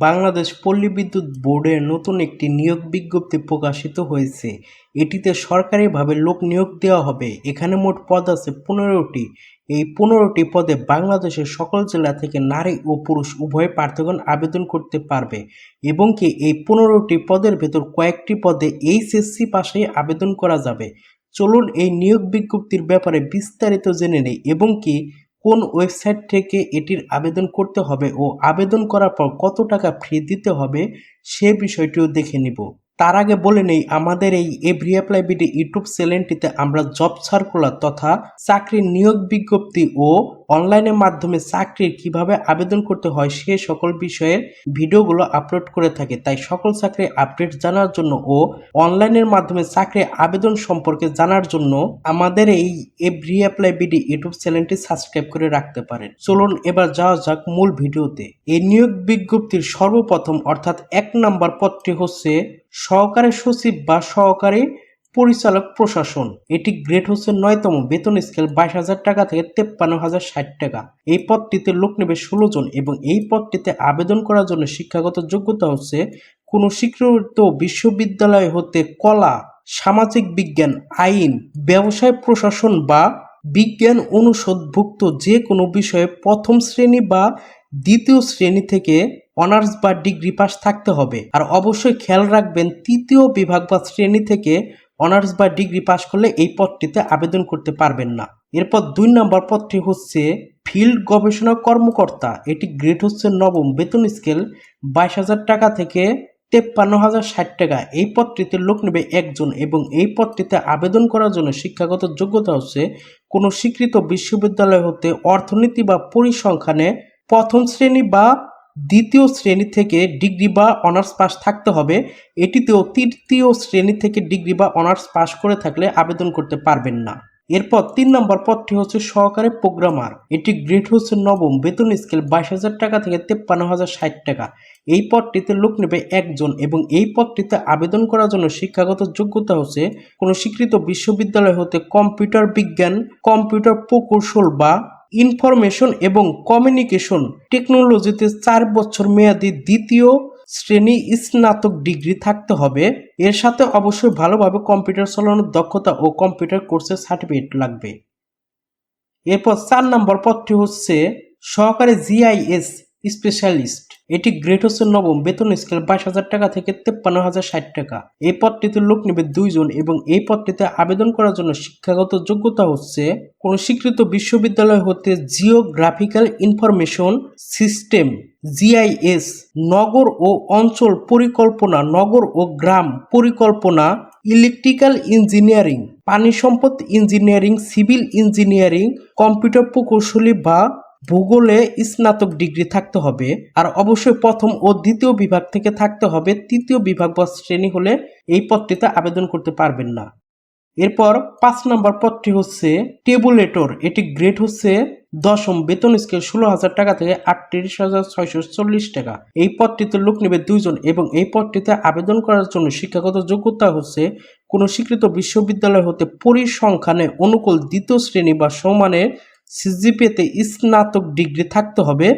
বাংলাদেশ পল্লী বিদ্যুৎ বোর্ডের নতুন একটি নিয়োগ বিজ্ঞপ্তি প্রকাশিত হয়েছে। এটিতে সরকারিভাবে লোক নিয়োগ দেওয়া হবে। এখানে মোট পদ আছে পনেরোটি। এই পনেরোটি পদে বাংলাদেশের সকল জেলা থেকে নারী ও পুরুষ উভয় প্রার্থীগণ আবেদন করতে পারবে এবং কি এই পনেরোটি পদের ভেতর কয়েকটি পদে এইচএসসি পাশে আবেদন করা যাবে। চলুন এই নিয়োগ বিজ্ঞপ্তির ব্যাপারে বিস্তারিত জেনে নেই এবং কি কোন ওয়েবসাইট থেকে এটির আবেদন করতে হবে ও আবেদন করার পর কত টাকা ফি দিতে হবে সে বিষয়টিও দেখে নিব। তার আগে বলে নেই, আমাদের এই এভরি অ্যাপ্লাই বিডি ইউটিউব চ্যানেলটিতে আমরা জব সার্কুলার তথা চাকরির নিয়োগ বিজ্ঞপ্তি ও অনলাইনের মাধ্যমে চাকরির কীভাবে আবেদন করতে হয় সে সকল বিষয়ের ভিডিওগুলো আপলোড করে থাকি। তাই সকল চাকরির আপডেট জানার জন্য ও অনলাইনের মাধ্যমে চাকরির আবেদন সম্পর্কে জানার জন্য আমাদের এই এভরি অ্যাপ্লাই বিডি ইউটিউব চ্যানেলটি সাবস্ক্রাইব করে রাখতে পারেন। চলুন এবার যাওয়া যাক মূল ভিডিওতে। এই নিয়োগ বিজ্ঞপ্তির সর্বপ্রথম অর্থাৎ এক নম্বর পদটি হচ্ছে সহকারী সচিব বা সহকারী পরিচালক প্রশাসন। এটি গ্রেড হচ্ছে নয়তম বেতন স্কেল বাইশ হাজার টাকা থেকে তেপ্পান্ন হাজার ষাট টাকা। এই পদটিতে লোক নেবে ষোলো জন এবং এই পদটিতে আবেদন করার জন্য শিক্ষাগত যোগ্যতা হচ্ছে কোনো স্বীকৃত বিশ্ববিদ্যালয় হতে কলা, সামাজিক বিজ্ঞান, আইন, ব্যবসায় প্রশাসন বা বিজ্ঞান অনুষদভুক্ত যে কোনো বিষয়ে প্রথম শ্রেণি বা দ্বিতীয় শ্রেণি থেকে অনার্স বা ডিগ্রি পাস থাকতে হবে। আর অবশ্যই খেয়াল রাখবেন, তৃতীয় বিভাগ বা শ্রেণি থেকে অনার্স বা ডিগ্রি পাস করলে এই পদটিতে আবেদন করতে পারবেন না। এরপর দুই নম্বর পদটি হচ্ছে ফিল্ড গবেষণা কর্মকর্তা। এটি গ্রেড হচ্ছে নবম। বেতন স্কেল বাইশ হাজার টাকা থেকে তেপ্পান্ন হাজার ষাট টাকা। এই পদটিতে লোক নেবে একজন এবং এই পদটিতে আবেদন করার জন্য শিক্ষাগত যোগ্যতা হচ্ছে কোনো স্বীকৃত বিশ্ববিদ্যালয় হতে অর্থনীতি বা পরিসংখ্যানে প্রথম শ্রেণি বা দ্বিতীয় শ্রেণি থেকে ডিগ্রি বা অনার্স পাস থাকতে হবে। এটিতেও তৃতীয় শ্রেণি থেকে ডিগ্রি বা অনার্স পাস করে থাকলে আবেদন করতে পারবেন না। এরপর তিন নম্বর পদটি হচ্ছে সহকারী প্রোগ্রামার। এটি গ্রেড হচ্ছে নবম। বেতন স্কেল বাইশ হাজার টাকা থেকে তেপ্পান্ন হাজার ষাট টাকা। এই পদটিতে লোক নেবে একজন এবং এই পদটিতে আবেদন করার জন্য শিক্ষাগত যোগ্যতা হচ্ছে কোনো স্বীকৃত বিশ্ববিদ্যালয় হতে কম্পিউটার বিজ্ঞান, কম্পিউটার প্রকৌশল বা ইনফরমেশন এবং কমিউনিকেশন টেকনোলজিতে চার বছর মেয়াদি দ্বিতীয় শ্রেণি স্নাতক ডিগ্রি থাকতে হবে। এর সাথে অবশ্যই ভালোভাবে কম্পিউটার চালানোর দক্ষতা ও কম্পিউটার কোর্সের সার্টিফিকেট লাগবে। এরপর চার নম্বর পদটি হচ্ছে সহকারী জিআইএস স্পেশালিস্ট। এটি গ্রেড হচ্ছে নবম বেতন স্কেল বাইশ হাজার টাকা থেকে তেপ্পান্ন হাজার ষাট টাকা। এই পদটিতে লোক নেবে দুইজন এবং এই পদটিতে আবেদন করার জন্য শিক্ষাগত যোগ্যতা হচ্ছে কোনো স্বীকৃত বিশ্ববিদ্যালয় হতে জিওগ্রাফিক্যাল ইনফরমেশন সিস্টেম জিআইএস নগর ও অঞ্চল পরিকল্পনা, নগর ও গ্রাম পরিকল্পনা ইলেকট্রিক্যাল ইঞ্জিনিয়ারিং পানি সম্পদ ইঞ্জিনিয়ারিং সিভিল ইঞ্জিনিয়ারিং কম্পিউটার প্রকৌশলী বা ভূগোলে স্নাতক ডিগ্রি থাকতে হবে আর অবশ্যই প্রথম ও দ্বিতীয় বিভাগ থেকে থাকতে হবে। তৃতীয় বিভাগ বা শ্রেণি হলে এই পদটিতে আবেদন করতে পারবেন না। এরপর পাঁচ নম্বর পদটি হচ্ছে টেবুলেটর। এটি গ্রেড হচ্ছে দশম। বেতন স্কেল ষোলো হাজার টাকা থেকে আটত্রিশ হাজার ছয়শো চল্লিশ টাকা। এই পদটিতে লোক নেবে দুইজন এবং এই পদটিতে আবেদন করার জন্য শিক্ষাগত যোগ্যতা হচ্ছে কোনো স্বীকৃত বিশ্ববিদ্যালয় হতে পরিসংখ্যানে অনুকূল দ্বিতীয় শ্রেণি বা সমানের সিজিপিএতে স্নাতক ডিগ্রি থাকতে হবে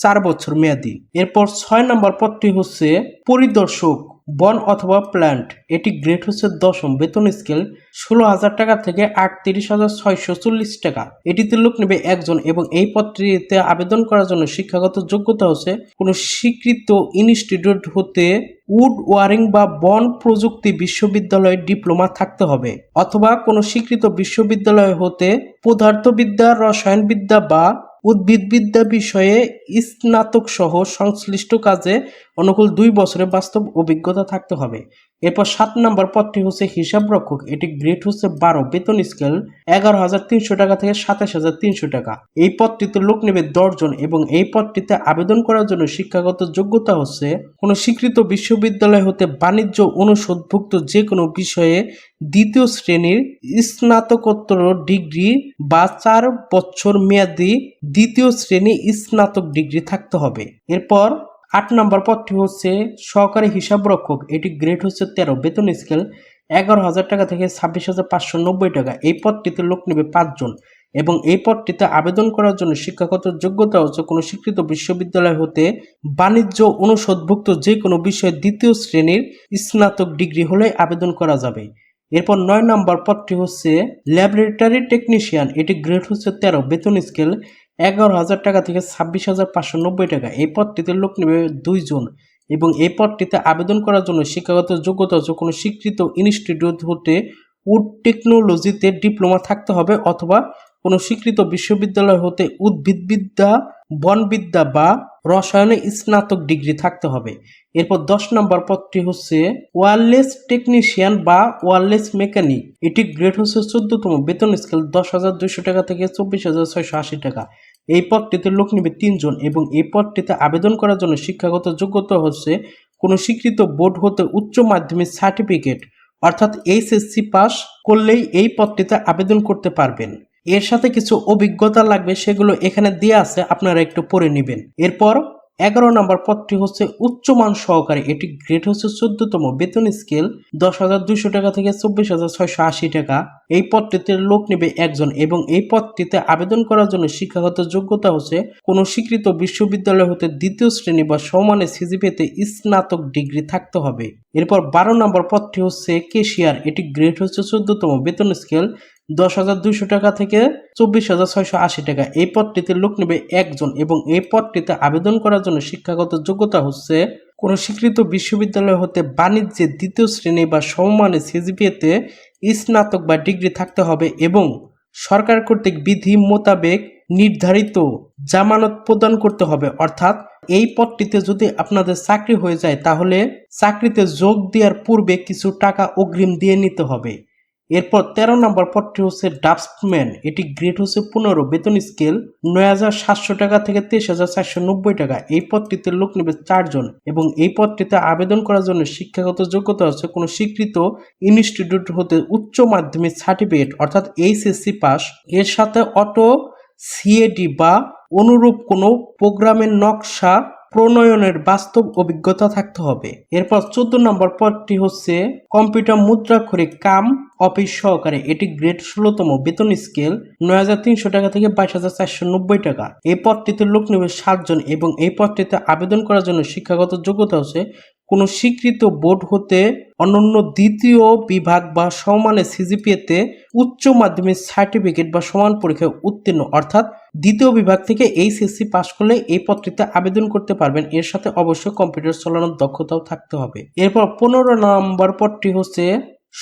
চার বছর মেয়াদি। এরপর ছয় নম্বর পদটি হচ্ছে পরিদর্শক, বন অথবা প্ল্যান্ট এটি গ্রেড হচ্ছে দশম বেতন স্কেল, ষোলো হাজার টাকা থেকে আটত্রিশ হাজার ছয়শো চল্লিশ টাকা। এটিতে লোক নেবে একজন এবং এই পদটিতে আবেদন করার জন্য শিক্ষাগত যোগ্যতা হচ্ছে কোনো স্বীকৃত ইনস্টিটিউট হতে উড ওয়ারিং বা বন প্রযুক্তি বিশ্ববিদ্যালয়ে ডিপ্লোমা থাকতে হবে, অথবা কোনো স্বীকৃত বিশ্ববিদ্যালয় হতে পদার্থবিদ্যা, রসায়নবিদ্যা বা উদ্ভিদবিদ্যা বিষয়ে স্নাতক সহ সংশ্লিষ্ট কাজে অনুকূল দুই বছরের বাস্তব অভিজ্ঞতা থাকতে হবে। এরপর সাত নম্বর পদটি হচ্ছে হিসাব রক্ষক। এটি গ্রেড হচ্ছে বারো। বেতন স্কেল এগারো হাজার তিনশো টাকা থেকে সাতাশ হাজার তিনশো টাকা। এই পদটিতে লোক নেবে দশজন এবং এই পদটিতে আবেদন করার জন্য শিক্ষাগত যোগ্যতা হচ্ছে কোনো স্বীকৃত বিশ্ববিদ্যালয় হতে বাণিজ্য অনুষদভুক্ত যে কোনো বিষয়ে দ্বিতীয় শ্রেণির স্নাতকোত্তর ডিগ্রি বা চার বছর মেয়াদি দ্বিতীয় শ্রেণি স্নাতক ডিগ্রি থাকতে হবে। এরপর আট নম্বর পদটি হচ্ছে সহকারী হিসাবরক্ষক এটি গ্রেড হচ্ছে তেরো। বেতন স্কেল এগারো হাজার টাকা থেকে ছাব্বিশ হাজার পাঁচশো নব্বই টাকা। এই পদটিতে লোক নেবে পাঁচজন এবং এই পদটিতে আবেদন করার জন্য শিক্ষাগত যোগ্যতা হচ্ছে কোনো স্বীকৃত বিশ্ববিদ্যালয় হতে বাণিজ্য অনুষদভুক্ত যে কোনো বিষয়ে দ্বিতীয় শ্রেণির স্নাতক ডিগ্রি হলে আবেদন করা যাবে। এরপর নয় নম্বর পদটি হচ্ছে ল্যাবরেটরি টেকনিশিয়ান। এটি গ্রেড হচ্ছে তেরো। বেতন স্কেল এগারো হাজার টাকা থেকে ছাব্বিশ হাজার পাঁচশো নব্বই টাকা। এই পদটিতে লোক নেবে দুইজন এবং এই পদটিতে আবেদন করার জন্য শিক্ষাগত যোগ্যতা হচ্ছে কোনো স্বীকৃত ইনস্টিটিউট হতে উড টেকনোলজিতে ডিপ্লোমা থাকতে হবে অথবা কোনো স্বীকৃত বিশ্ববিদ্যালয় হতে উদ্ভিদবিদ্যা, বনবিদ্যা বা রসায়নে স্নাতক ডিগ্রি থাকতে হবে। এরপর দশ নম্বর পদটি হচ্ছে ওয়ারলেস টেকনিশিয়ান বা ওয়ারলেস মেকানিক। এটি গ্রেড হচ্ছে চোদ্দতম। বেতন স্কেল দশ হাজার দুইশো টাকা থেকে চব্বিশ হাজার ছয়শো আশি টাকা। এই পদটিতে লোক নেবে তিনজন এবং এই পদটিতে আবেদন করার জন্য শিক্ষাগত যোগ্যতা হচ্ছে কোনো স্বীকৃত বোর্ড হতে উচ্চ মাধ্যমিক সার্টিফিকেট। অর্থাৎ এইচএসসি পাস করলেই এই পদটিতে আবেদন করতে পারবেন। এর সাথে কিছু অভিজ্ঞতা লাগবে, সেগুলো এখানে দেওয়া আছে, আপনারা একটু পড়ে নেবেন। এরপর এগারো নম্বর পদটি হচ্ছে উচ্চমান সহকারে, এটি গ্রেড হচ্ছে চোদ্দতম, বেতন স্কেল দশ হাজার দুইশো টাকা থেকে চব্বিশ হাজার ছয়শো আশি টাকা। এই পদটিতে লোক নেবে একজন এবং এই পদটিতে আবেদন করার জন্য শিক্ষাগত যোগ্যতা হচ্ছে কোনো স্বীকৃত বিশ্ববিদ্যালয় হতে দ্বিতীয় শ্রেণি বা সমানে সিজিপিতে স্নাতক ডিগ্রি থাকতে হবে। এরপর বারো নম্বর পদটি হচ্ছে কেশিয়ার, এটি গ্রেড হচ্ছে চোদ্দতম, বেতন স্কেল দশ হাজার দুইশো টাকা থেকে চব্বিশ হাজার ছয়শো আশি টাকা। এই পদটিতে লোক নেবে একজন এবং এই পদটিতে আবেদন করার জন্য শিক্ষাগত যোগ্যতা হচ্ছে কোনো স্বীকৃত বিশ্ববিদ্যালয় হতে বাণিজ্যের দ্বিতীয় শ্রেণি বা সমমানের সিজিপিএতে স্নাতক বা ডিগ্রি থাকতে হবে এবং সরকার কর্তৃক বিধি মোতাবেক নির্ধারিত জামানত প্রদান করতে হবে। অর্থাৎ এই পদটিতে যদি আপনাদের চাকরি হয়ে যায় তাহলে চাকরিতে যোগ দেওয়ার পূর্বে কিছু টাকা অগ্রিম দিয়ে নিতে হবে। এরপর তেরো নম্বর পদটি হচ্ছে ডাস্টম্যান এটি গ্রেড হচ্ছে পনেরো, বেতন স্কেল নয় হাজার সাতশো টাকা থেকে তেইশ হাজার চারশো নব্বই টাকা। এই পদটিতে লোক নেবে চারজন এবং এই পদটিতে আবেদন করার জন্য শিক্ষাগত যোগ্যতা হচ্ছে কোনো স্বীকৃত ইনস্টিটিউট হতে উচ্চ মাধ্যমিক সার্টিফিকেট অর্থাৎ এইচএসসি পাস এর সাথে অটো সিএডি বা অনুরূপ কোনো প্রোগ্রামের নকশা প্রণয়নের বাস্তব অভিজ্ঞতা থাকতে হবে। এরপর চোদ্দ নম্বর পদটি হচ্ছে কম্পিউটার মুদ্রাক্ষরিক কাম অফিস সহকারে। এটি গ্রেড ষোলোতম। বেতন স্কেল নয় হাজার তিনশো টাকা থেকে বাইশ হাজার চারশো নব্বই টাকা। এই পদটিতে লোক নেবে সাতজন এবং এই পদটিতে আবেদন করার জন্য শিক্ষাগত যোগ্যতা হচ্ছে কোনো স্বীকৃত বোর্ড হতে অনন্য দ্বিতীয় বিভাগ বা সমানের সিজিপিএতে উচ্চ মাধ্যমিক সার্টিফিকেট বা সমান পরীক্ষায় উত্তীর্ণ, অর্থাৎ দ্বিতীয় বিভাগ থেকে এইচএসসি পাশ করলে এই পত্রিতে আবেদন করতে পারবেন। এর সাথে অবশ্যই কম্পিউটার চালানোর দক্ষতাও থাকতে হবে। এরপর পনেরো নম্বর পদটি হচ্ছে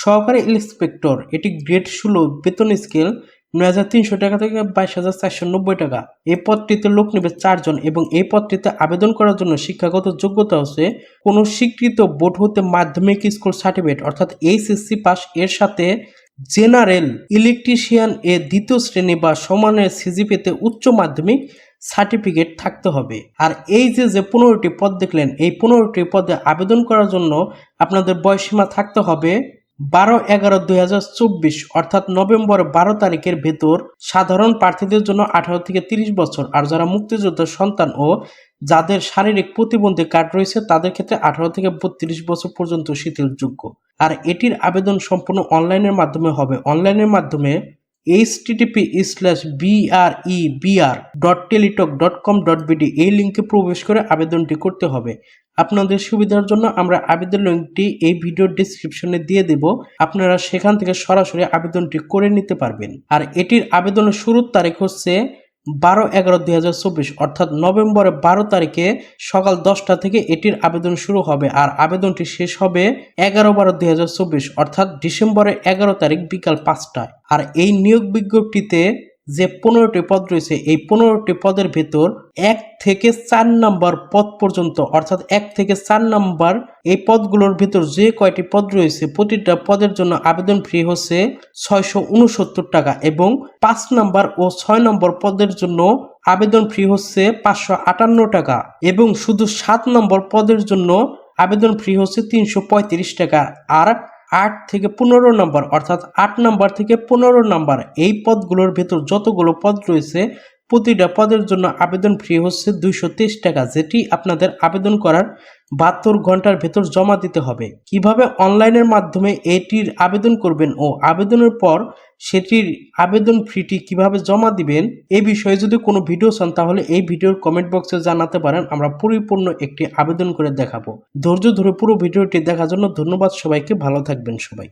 সহকারী ইন্সপেক্টর। এটি গ্রেড ষোলো, বেতন স্কেল নয় হাজার তিনশো টাকা থেকে বাইশ হাজার চারশো নব্বই টাকা। এই পদটিতে লোক নেবে চারজন এবং এই পদটিতে আবেদন করার জন্য শিক্ষাগত যোগ্যতা হচ্ছে কোনো স্বীকৃত বোর্ড হতে মাধ্যমিক স্কুল সার্টিফিকেট, অর্থাৎ এইচএসসি পাস। এর সাথে জেনারেল ইলেকট্রিশিয়ান এ দ্বিতীয় শ্রেণি বা সমানের সিজিপিতে উচ্চ মাধ্যমিক সার্টিফিকেট থাকতে হবে। আর এই যে যে পনেরোটি পদ দেখলেন, এই পনেরোটি পদে আবেদন করার জন্য আপনাদের বয়সীমা থাকতে হবে বারো এগারো দুই হাজার চব্বিশ, অর্থাৎ নভেম্বর বারো তারিখের ভেতর সাধারণ প্রার্থীদের জন্য আঠারো থেকে তিরিশ বছর আর যারা মুক্তিযোদ্ধার সন্তান ও যাদের শারীরিক প্রতিবন্ধী কার্ড রয়েছে, তাদের ক্ষেত্রে আঠারো থেকে বত্রিশ বছর পর্যন্ত শিথিলযোগ্য। আর এটির আবেদন সম্পূর্ণ অনলাইনের মাধ্যমে হবে। অনলাইনের মাধ্যমে http slash B R E B R dot Teletalk dot com dot BD এই লিঙ্কে প্রবেশ করে আবেদনটি করতে হবে। আপনাদের সুবিধার জন্য আমরা আবেদন লিঙ্কটি এই ভিডিও ডিসক্রিপশনে দিয়ে দেব। আপনারা সেখান থেকে সরাসরি আবেদনটি করে নিতে পারবেন। আর এটির আবেদনের শুরুর তারিখ হচ্ছে বারো এগারো দুই হাজার চব্বিশ, অর্থাৎ নভেম্বরের বারো তারিখে সকাল দশটা থেকে এটির আবেদন শুরু হবে। আর আবেদনটি শেষ হবে এগারো বারো দুই হাজার চব্বিশ, অর্থাৎ ডিসেম্বরের এগারো তারিখ বিকাল পাঁচটায়। আর এই নিয়োগ বিজ্ঞপ্তিতে যে পনেরোটি পদ রয়েছে, এই পনেরোটি পদের ভেতর এক থেকে চার নাম্বার পদ পর্যন্ত, অর্থাৎ এক থেকে চার নাম্বার এই পদগুলোর ভিতর যে কয়টি পদ রয়েছে, প্রতিটা পদের জন্য আবেদন ফি হচ্ছে ছয়শো উনসত্তর টাকা এবং পাঁচ নাম্বার ও ছয় নম্বর পদের জন্য আবেদন ফি হচ্ছে পাঁচশো আটান্ন টাকা এবং শুধু সাত নম্বর পদের জন্য আবেদন ফি হচ্ছে তিনশো পঁয়ত্রিশ টাকা। আর আট থেকে পনেরো নম্বর, অর্থাৎ আট নম্বর থেকে পনেরো নম্বর, এই পদগুলোর ভেতর যতগুলো পদ রয়েছে, প্রতিটা পদের জন্য আবেদন ফি হচ্ছে দুইশো তেইশ টাকা, যেটি আপনাদের আবেদন করার বাহাত্তর ঘণ্টার ভেতর জমা দিতে হবে। কীভাবে অনলাইনের মাধ্যমে এটির আবেদন করবেন ও আবেদনের পর সেটির আবেদন ফিটি কীভাবে জমা দিবেন, এ বিষয়ে যদি কোনো ভিডিও চান তাহলে এই ভিডিওর কমেন্ট বক্সে জানাতে পারেন, আমরা পরিপূর্ণ একটি আবেদন করে দেখাবো। ধৈর্য ধরে পুরো ভিডিওটি দেখার জন্য ধন্যবাদ সবাইকে, ভালো থাকবেন সবাই।